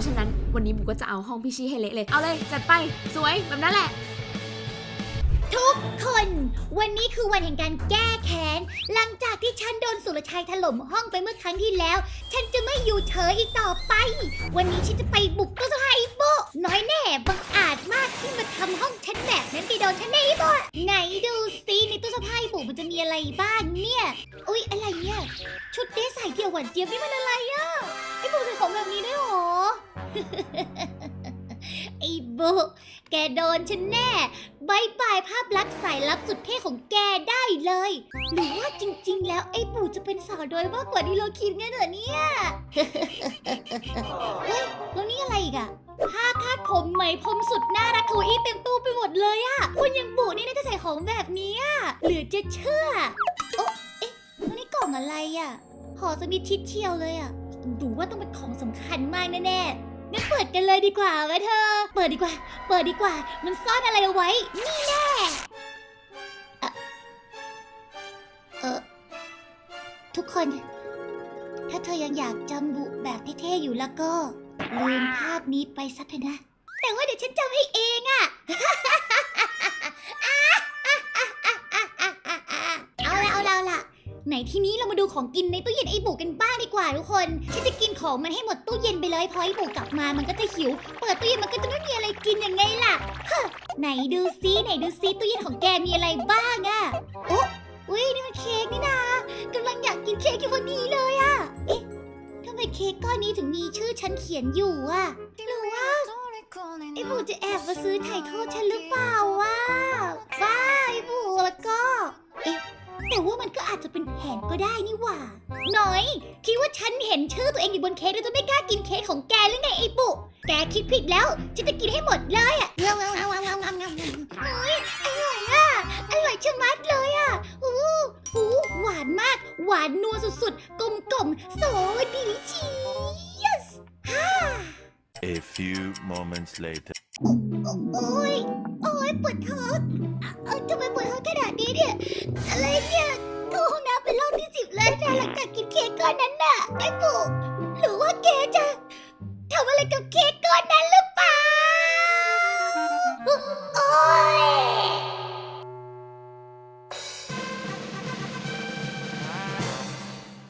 ราะฉะนั้นวันนี้บุก็จะเอาห้องพี่ชี่ให้เละเลย เอาเลยจัดไปสวยแบบนั้นแหละ ทุกคน วันนี้คือวันแห่งการแก้แค้น หลังจากที่ฉันโดนสุรชัยถล่มห้องไปเมื่อครั้งที่แล้ว ฉันจะไม่อยู่เฉยอีกต่อไป วันนี้ฉันจะไปบุกตู้เสื้อผ้าอีโบน้อยแน่บังอาจมากที่มาทำห้องฉันแบบนั้นไปโดนฉันแน่อีโบไหนดูซิในตู้เสื้อผ้าอีโบมันจะมีอะไรบ้างเนี่ยอุ๊ยอะไรเนี่ยชุดเดรสใส่เดี่ยวหวานเจี๊ยบนี่มันอะไรอะไอ้โบใส่ของแบบนี้ได้วยหรอ ไอ้โบแกโดนฉันแน่บายบายภาพลักษณ์สายลับสุดเท่ของแกได้เลย หรือว่าจริง ๆ แล้วไอ้ปู่จะเป็นสาวโดยมากกว่าที่เราคิดงั้นเหรอเนี่ย เฮ้ย แล้วนี่อะไรอีกอะผ้าคาดผมไหมพรมสุดน่ารักคุยเต็มตู้ไปหมดเลยอะคนอยังปู่นี่น่าจะใส่ของแบบนี้อะเหลือจะเชื่อ โอ๊ะเอ๊ะแล้วนี่กล่องอะไรอะห่อสมิดชิดเชียวเลยอะดูว่าต้องเป็นของสำคัญมากแน่ๆ งั้นเปิดกันเลยดีกว่าไหมเธอ เปิดดีกว่า เปิดดีกว่า มันซ่อนอะไรเอาไว้ นี่แน่อะเออทุกคน ถ้าเธอยังอยากจำบุแบบเท่ๆอยู่แล้วก็ ลืมภาพนี้ไปซะเถอะนะ แต่ว่าเดี๋ยวฉันจำให้เองอะ ทีนี้เรามาดูของกินในตู้เย็นไอ้บุกันบ้างดีกว่าทุกคนฉันจะกินของมันให้หมดตู้เย็นไปเลยพอไอ้บุกลับมามันก็จะหิว เปิดตู้เย็นมันก็จะไม่มีอะไรกินยังไงล่ะไหนดูซิไหนดูซิตู้เย็นของแกมีอะไรบ้างอะโอ้อุ้ยนี่มันเค้กนี่นากำลังอยากกินเค้กอยู่พอดีเลยอะเอ๊ะทำไมเค้กก้อนนี้ถึงมีชื่อฉันเขียนอยู่อะหรือว่าไอ้บูจะแอบมาซื้อไถ่โทษฉันหรือเปล่าวะ นแผนก็ได้นี่หว่า หน่อย คิดว่าฉันเห็นชื่อตัวเองอยู่บนเค้กแล้วจะไม่กล้ากินเค้กของแกหรือไงไอ้ปุ แกคิดผิดแล้วฉันจะกินให้หมดเลยอะเงาเงาเงาเงาเงาเงาเฮ้ยอร่อยอะอร่อยชะมัดเลยอะอู้หูหวานมาก หวานนัวสุดๆ กลมกล่อมโซดีชีส A few moments later. โอ้ยโอ้ยปวดท้องเอ้าทำไมปวดท้องขนาดนี้เนี่ยอะไรเนี่ย ก้อนนั้นน่ะไอ้ปู่หรือว่าแกจะทำอะไรกับเค้กก้อนนั้น